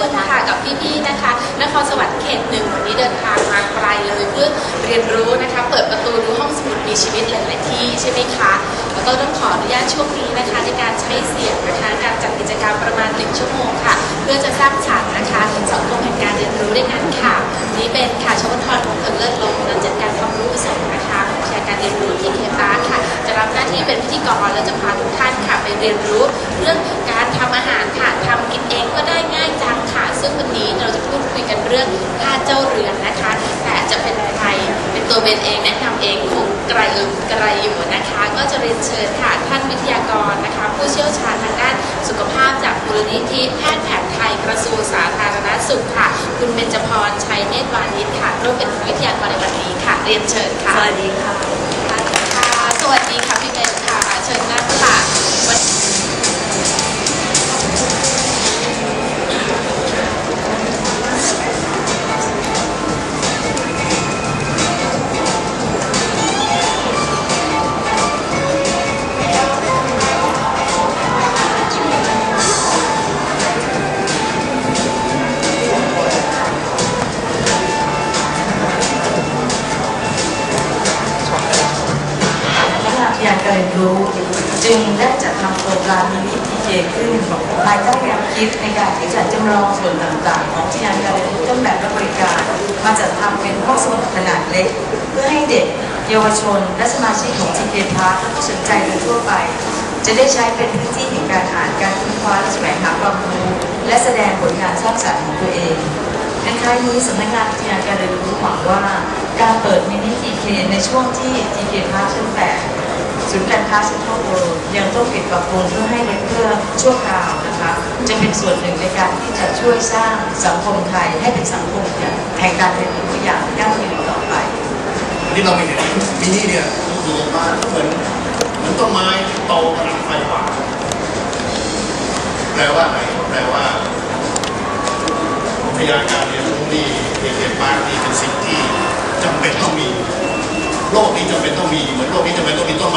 วอค่ะกับพี่ๆนะคะนครสวัสดิ์เขตหนึ่งวันนี้เดินทางมาไกลเลยเพื่อเรียนรู้นะคะ เปิดประตูดูห้องสมุดมีชีวิตหลายๆที่ใช่ไหมคะแล้วก็ต้องขออนุญาตช่วงนี้นะคะ ในการใช้เสียงนะคะการจัดกิจกรรมประมาณ1ชั่วโมงค่ะ เพื่อจะสร้างฉากนะคะสังคมแห่งการเรียนรู้ด้วยกันค่ะ นี้เป็นค่ะชวทรมงคลเลิศลงนันจัดการความรู้สงนะคะของชาการเรียนรู้ที่เคปาค่ะ จะรับหน้าที่เป็นพิธีกรและจะพาทุกท่านค่ะ ไปเรียนรู้เรื่องการทำอาหารค่ะทำกินเองก็ได้ง่าย ซึ่งวันนี้เราจะพูดคุยกันเรื่องผ้าเจ้าเรือนนะคะ แต่จะเป็นใครเป็นตัวเบนเองแนะนำเองคงไกลอยู่ไกลอยู่นะคะ ก็จะเรียนเชิญค่ะท่านวิทยากรนะคะ ผู้เชี่ยวชาญทางด้านสุขภาพจากมูลนิธิแพทย์แผนไทยกระทรวงสาธารณสุขค่ะ คุณเบญจพรชัยเนตรวานิชค่ะร่วมเป็นวิทยากรในวันนี้ค่ะ เรียนเชิญค่ะ สวัสดีค่ะค่ะสวัสดีค่ะพี่เบนค่ะ ทำโครงกามินิทีเจขึ้นภายใต้แนวคิดในการที่จะจำลองส่วนต่างๆ ของวิทยาการเรียนรู้ต้นแบบและบริการ มาจัดทำเป็นห้องสมุดขนาดเล็ก เพื่อให้เด็กเยาวชน และสมาชิกของทีเจพาร์คผู้สนใจโดยทั่วไป จะได้ใช้เป็นพื้นที่แห่งการอ่านการค้นคว้าและแสวงหาความรู้และแสดงผลงานสร้างสรรค์ของตัวเองในครั้งนี้สำนักงานวิทยาการเรียนรู้หวังว่า การเปิดมินิทีเคในช่วงที่ทีเคพาร์คชั้นแปด ศูนย์การค้าเซ็นทรัลเวิลด์ยังต้องปิดปรับปรุงเพื่อให้เล็กเพื่อชั่วคราวนะคะ จะเป็นส่วนหนึ่งในการที่จะช่วยสร้างสังคมไทยให้เป็นสังคมแห่งการเรียนรู้อย่างยั่งยืนต่อไปที่เราไปเห็นมินิเนี่ยดูมาเหมือนเหมือนต้นไม้โตขนาดไฟป่าแปลว่าอะไรแปลว่าพยาการเรียนรู้นี่เรียนบ้านนี่เป็นสิ่งที่จำเป็นต้องมี โลกนี้จำเป็นต้องมีเหมือนโลกนี้จำเป็นต้องมีต้น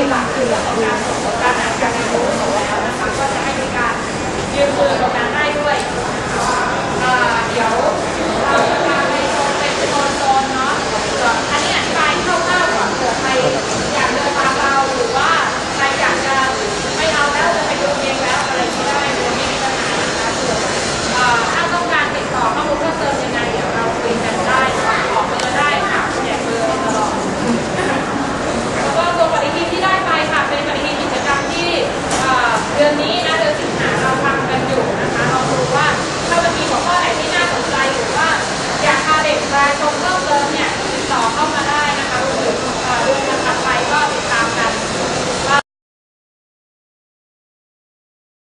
ให้บางคือหลังการสมการการอายุของแล้วนะคะก็จะให้มีการยืนมือตรงนั้น